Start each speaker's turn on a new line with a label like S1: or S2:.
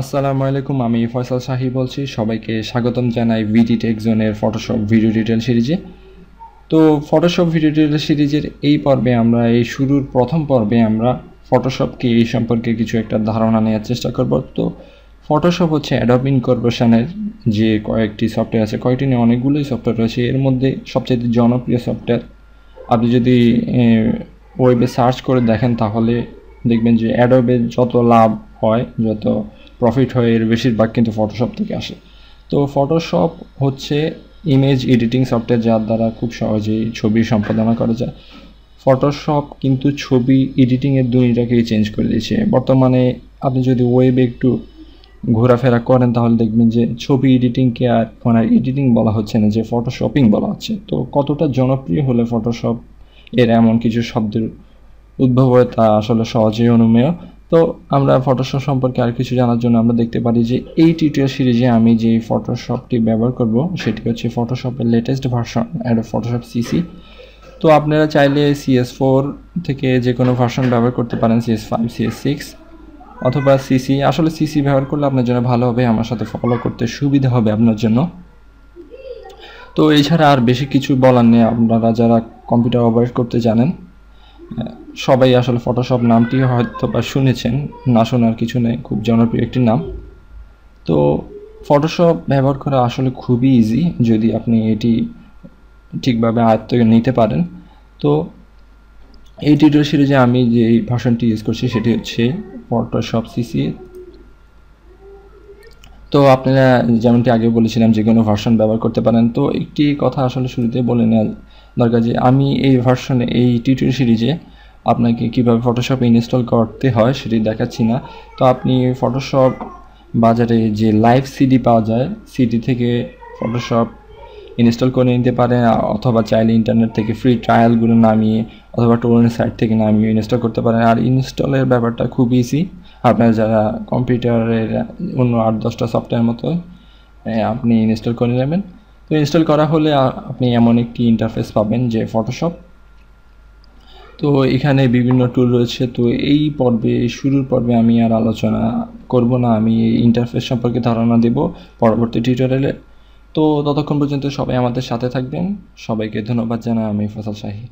S1: আসসালামু আলাইকুম, আমি ফয়সাল শাহি বলছি। সবাইকে স্বাগতম জানাই ভিডি টেক জোনের ফটোশপ ভিডিও ডিটেল সিরিজে তো ফটোশপ ভিডিও ডিটেল সিরিজের এই পর্বে আমরা, এই শুরুর প্রথম পর্বে আমরা ফটোশপকে এই সম্পর্কে কিছু একটা ধারণা নেওয়ার চেষ্টা করব। তো ফটোশপ হচ্ছে অ্যাডব ইনকর্পোরেশনের যে কয়েকটি সফটওয়্যার আছে, কয়েকটি নিয়ে অনেকগুলোই সফটওয়্যার রয়েছে। এর মধ্যে সবচেয়ে জনপ্রিয় সফটওয়্যার আপনি যদি ওয়েবে সার্চ করে দেখেন, তাহলে দেখবেন যে অ্যাডবের যত লাভ হয়, যত প্রফিট হয়, এর বেশিরভাগ কিন্তু ফটোশপ থেকে আসে। তো ফটোশপ হচ্ছে ইমেজ এডিটিং সফটওয়্যার যার দ্বারা খুব সহজেই ছবি সম্পাদনা করা যায়। ফটোশপ কিন্তু ছবি এডিটিংয়ের দুনিটাকেই চেঞ্জ করে দিয়েছে। বর্তমানে আপনি যদি ওয়েবে একটু ঘোরাফেরা করেন, তাহলে দেখবেন যে ছবি এডিটিংকে আর এখন আর এডিটিং বলা হচ্ছে না, যে ফটোশপিং বলা হচ্ছে। তো কতটা জনপ্রিয় হলে ফটোশপ এর এমন কিছু শব্দের উদ্ভব হয় তা আসলে সহজেই অনুমেয়? তো আমরা ফটোশপ সম্পর্কে আর কিছু জানার জন্য আমরা দেখতে পারি যে এই টিউটোরিয়াল সিরিজে আমি যে ফটোশপটি ব্যবহার করব, সেটি হচ্ছে ফটোশপের latest version Adobe Photoshop CC তো আপনারা চাইলে সিএস ফোর থেকে যে কোনো ভার্সন ব্যবহার করতে পারেন সিএস ফাইভ সিএস সিক্স অথবা সিসি আসলে সিসি ব্যবহার করলে আপনার জন্য ভালো হবে, আমার সাথে ফলো করতে সুবিধা হবে আপনার জন্য। তো এছাড়া আর বেশি কিছু বলার নেই, আপনারা যারা কম্পিউটার অপারেট করতে জানেন সবাই আসলে ফটোশপ নামটি হয়তো বা শুনেছেন। না শোনার কিছু নেই, খুব জনপ্রিয় একটি নাম। তো ফটোশপ ব্যবহার করা আসলে খুবই ইজি যদি আপনি এটি ঠিকভাবে আয়ত্ত নিতে পারেন। তো এই টিউটোরিয়াল সিরিজে আমি যে ভাষণটি ইউজ করছি, সেটি হচ্ছে ফটোশপ সিসি তো আপনারা যেমনটি আগে বলেছিলাম, যে কোনো ভার্সন ব্যবহার করতে পারেন। তো একটি কথা আসলে শুরুতে বলে নেওয়া দরকার যে, আমি এই ভার্সনে এই টিউটোরিয়াল সিরিজে আপনাকে কীভাবে ফটোশপ ইনস্টল করতে হয় সেটি দেখাচ্ছি না। তো আপনি ফটোশপ বাজারে যে লাইভ সিডি পাওয়া যায় সিডি থেকে ফটোশপ ইনস্টল করে নিতে পারেন, অথবা চাইলে ইন্টারনেট থেকে ফ্রি ট্রায়ালগুলো নামিয়ে, অথবা টোরেন্ট সাইট থেকে নামিয়ে ইনস্টল করতে পারেন। আর ইনস্টলের ব্যাপারটা খুব ইজি আপনার যারা কম্পিউটারের অন্য আট দশটা সফটওয়্যার মতো আপনি ইনস্টল করে নেবেন। তো ইনস্টল করা হলে আপনি এমন একটি ইন্টারফেস পাবেন যে ফটোশপ তো এখানে বিভিন্ন টুল রয়েছে। তো এই পর্বে, শুরুর পর্বে আমি আর আলোচনা করব না। আমি ইন্টারফেস সম্পর্কে ধারণা দেব পরবর্তী টিউটোরিয়ালে তো ততক্ষণ পর্যন্ত সবাই আমাদের সাথে থাকবেন। সবাইকে ধন্যবাদ জানাই। আমি ফসল শাহী।